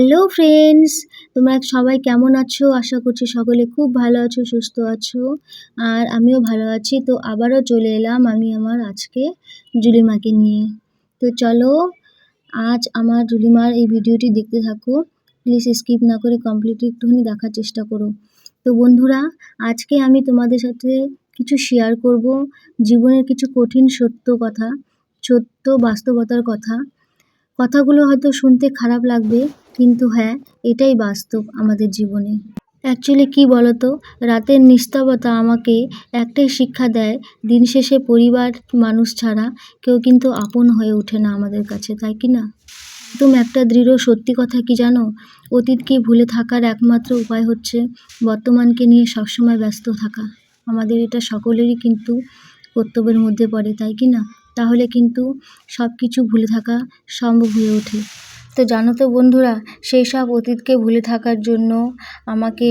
Hello friends, তোমরা সবাই কেমন আছো? আশা করছি সকলে খুব ভালো আছো, সুস্থ আছো, আর আমিও ভালো আছি। তো আবারও চলে এলাম আমি আমার আজকে জুলিমাকে নিয়ে। তো চলো, আজ আমার জুলিমার এই ভিডিওটি দেখতে থাকো। প্লিজ স্কিপ না করে কমপ্লিটলি একটুখানি দেখার চেষ্টা করো। তো বন্ধুরা, আজকে আমি তোমাদের সাথে কিছু শেয়ার করব। জীবনের কিছু কঠিন সত্য কথা, সত্য বাস্তবতার কথা। কথাগুলো হয়তো শুনতে খারাপ লাগবে কিন্তু হ্যাঁ এটাই বাস্তব আমাদের জীবনে। অ্যাকচুয়ালি কি বলতো, রাতের নিস্তবতা আমাকে একটাই শিক্ষা দেয়, দিন শেষে পরিবার, মানুষ ছাড়া কেউ কিন্তু আপন হয়ে ওঠে না আমাদের কাছে, তাই কি না? একদম একটা দৃঢ় সত্যি কথা কি জানো? অতীতকে ভুলে থাকার একমাত্র উপায় হচ্ছে বর্তমানকে নিয়ে সবসময় ব্যস্ত থাকা। আমাদের এটা সকলেরই কিন্তু কর্তব্যের মধ্যে পড়ে, তাই কি না? তাহলে কিন্তু সব কিছু ভুলে থাকা সম্ভব হয়ে ওঠে। তো জানো তো বন্ধুরা, সেই সব অতীতকে ভুলে থাকার জন্য আমাকে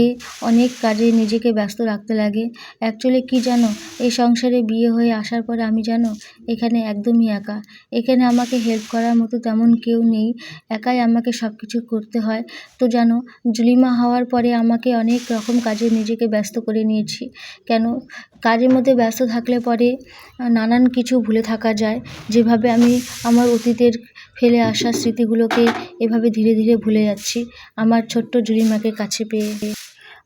অনেক কাজে নিজেকে ব্যস্ত রাখতে লাগে। অ্যাকচুয়ালি কি জানো, এই সংসারে বিয়ে হয়ে আসার পরে আমি জানো, এখানে একদমই একা। এখানে আমাকে হেল্প করার মতো তেমন কেউ নেই, একাই আমাকে সব কিছু করতে হয়। তো জানো, জুলিমা হওয়ার পরে আমাকে অনেক রকম কাজে নিজেকে ব্যস্ত করে নিয়েছি। কেন? কাজের মধ্যে ব্যস্ত থাকলে পরে নানান কিছু ভুলে থাকা যায়। যেভাবে আমি আমার অতীতের ফেলে আসা স্মৃতিগুলোকে এভাবে ধীরে ধীরে ভুলে যাচ্ছি আমার ছোট্ট জুরিমাকে কাছে পেয়ে।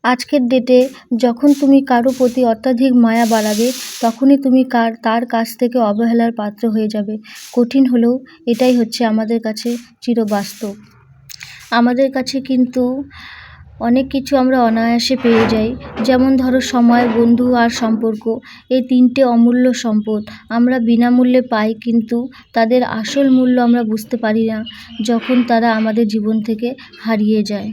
আজকের ডেটে যখন তুমি কারও প্রতি অত্যাধিক মায়া বাড়াবে, তখনই তুমি কার, তার কাছ থেকে অবহেলার পাত্র হয়ে যাবে। কঠিন হলেও এটাই হচ্ছে আমাদের কাছে চিরবাস্তব। আমাদের কাছে কিন্তু অনেক কিছু আমরা অনায়াসে পেয়ে যাই। যেমন ধরো সময়, বন্ধু আর সম্পর্ক। এই তিনটে অমূল্য সম্পদ। আমরা বিনামূল্যে পাই কিন্তু তাদের আসল মূল্য আমরা বুঝতে পারি না যখন তারা আমাদের জীবন থেকে হারিয়ে যায়।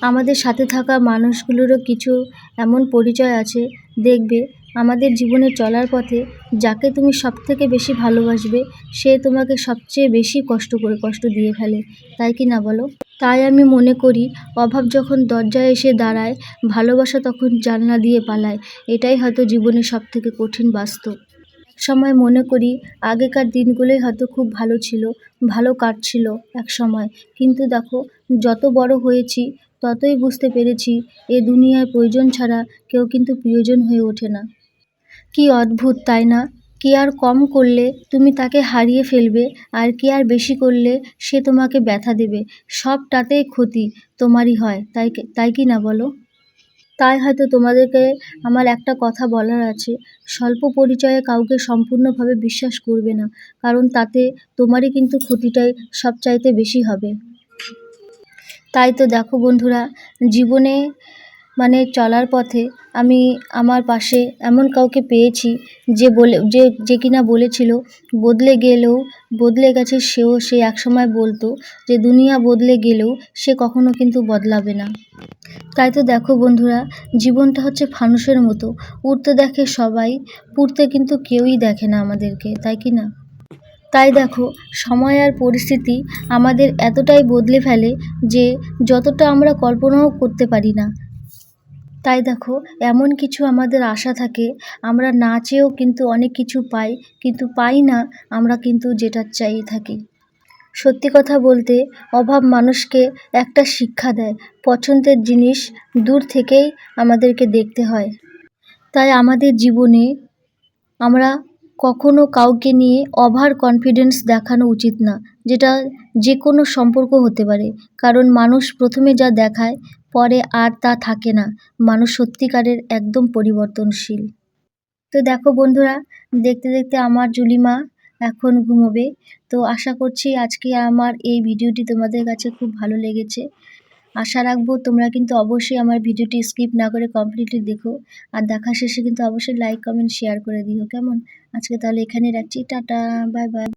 আমাদের সাথে থাকা মানুষগুলোরও কিছু এমন পরিচয় আছে। দেখবে, আমাদের জীবনে চলার পথে যাকে তুমি সবথেকে বেশি ভালোবাসবে, সে তোমাকে সবচেয়ে বেশি কষ্ট করে কষ্ট দিয়ে ফেলে। তাই কি না বলো? তাই আমি মনে করি, অভাব যখন দরজায় এসে দাঁড়ায়, ভালোবাসা তখন জানলা দিয়ে পালায়। এটাই হয়তো জীবনের সবথেকে কঠিন বাস্তব। সময় মনে করি, আগেকার দিনগুলোই হয়তো খুব ভালো ছিল, ভালো কাটছিল এক সময়। কিন্তু দেখো, যত বড় হয়েছি, ততই বুঝতে পেরেছি, এ দুনিয়ায় প্রয়োজন ছাড়া কেউ কিন্তু প্রিয়জন হয়ে ওঠে না। কি অদ্ভুত, তাই না? কি আর কম করলে তুমি তাকে হারিয়ে ফেলবে, আর কি আর বেশি করলে সে তোমাকে ব্যথা দেবে। সবটাতেই ক্ষতি তোমারই হয়, তাই তাই কি না বলো? তাই হয়তো তোমাদেরকে আমার একটা কথা বলার আছে। স্বল্প পরিচয়ে কাউকে সম্পূর্ণভাবে বিশ্বাস করবে না, কারণ তাতে তোমারই কিন্তু ক্ষতিটাই সবচাইতে বেশি হবে। তাই তো দেখো বন্ধুরা, জীবনে মানে চলার পথে আমি আমার পাশে এমন কাউকে পেয়েছি যে বলে, যে যে কিনা বলেছিল, বদলে গেলেও, বদলে গেছে সেও সে একসময় বলতো যে দুনিয়া বদলে গেলেও সে কখনো কিন্তু বদলাবে না। তাই তো দেখো বন্ধুরা, জীবনটা হচ্ছে ফানুসের মতো। উড়তে দেখে সবাই, পুড়তে কিন্তু কেউই দেখে না আমাদেরকে, তাই কি না? তাই দেখো, সময় আর পরিস্থিতি আমাদের এতটাই বদলে ফেলে যে যতটা আমরা কল্পনাও করতে পারি না। তাই দেখো, এমন কিছু আমাদের আশা থাকে। আমরা না চেয়েও কিন্তু অনেক কিছু পাই, কিন্তু পাই না আমরা কিন্তু যেটা চাই থাকি। সত্যি কথা বলতে, অভাব মানুষকে একটা শিক্ষা দেয়, পছন্দের জিনিস দূর থেকেই আমাদেরকে দেখতে হয়। তাই আমাদের জীবনে আমরা কখনো কাউকে নিয়ে ওভার কনফিডেন্স দেখানো উচিত না, যেটা যে কোনো সম্পর্ক হতে পারে। কারণ মানুষ প্রথমে যা দেখায় পরে আর তা থাকে না। মানুষ সত্যিকারের একদম পরিবর্তনশীল। তো দেখো বন্ধুরা, দেখতে দেখতে আমার জুলিমা এখন ঘুমোবে। তো আশা করছি আজকে আমার এই ভিডিওটি তোমাদের কাছে খুব ভালো লেগেছে। আশা রাখব তোমরা কিন্তু অবশ্যই আমার ভিডিওটি স্কিপ না করে কমপ্লিটলি দেখো। আর দেখা শেষে কিন্তু অবশ্যই লাইক, কমেন্ট, শেয়ার করে দিও। কেমন? আজকে তাহলে এখানে রাখছি। Tata, bye bye.